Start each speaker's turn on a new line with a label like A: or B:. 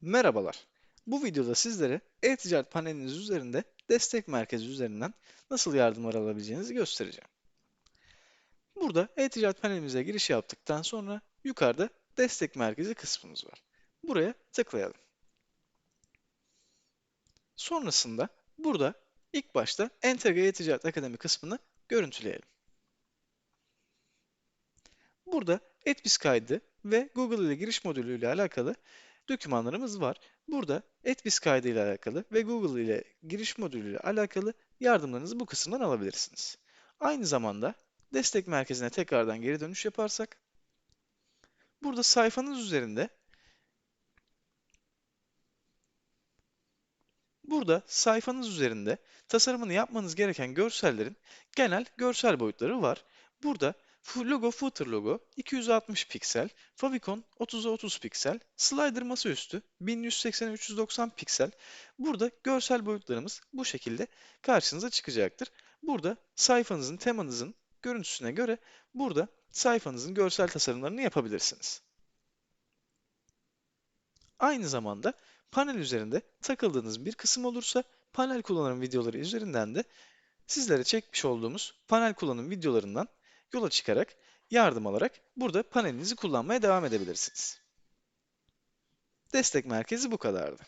A: Merhabalar. Bu videoda sizlere e-ticaret paneliniz üzerinde destek merkezi üzerinden nasıl yardımlar alabileceğinizi göstereceğim. Burada e-ticaret panelimize giriş yaptıktan sonra yukarıda destek merkezi kısmımız var. Buraya tıklayalım. Sonrasında burada ilk başta Entegre E-Ticaret Akademi kısmını görüntüleyelim. Burada Etbis kaydı ve Google ile giriş modülü ile alakalı dokümanlarımız var. Burada Etbis kaydı ile alakalı ve Google ile giriş modülü ile alakalı yardımlarınızı bu kısımdan alabilirsiniz. Aynı zamanda destek merkezine tekrardan geri dönüş yaparsak burada sayfanız üzerinde Burada sayfanız üzerinde tasarımını yapmanız gereken görsellerin genel görsel boyutları var. Burada logo footer logo 260 piksel, favicon 30'a 30 piksel, slider masaüstü 1180'e 390 piksel. Burada görsel boyutlarımız bu şekilde karşınıza çıkacaktır. Burada sayfanızın, temanızın görüntüsüne göre burada sayfanızın görsel tasarımlarını yapabilirsiniz. Aynı zamanda panel üzerinde takıldığınız bir kısım olursa panel kullanım videoları üzerinden de sizlere çekmiş olduğumuz panel kullanım videolarından yola çıkarak yardım alarak burada panelinizi kullanmaya devam edebilirsiniz. Destek merkezi bu kadardı.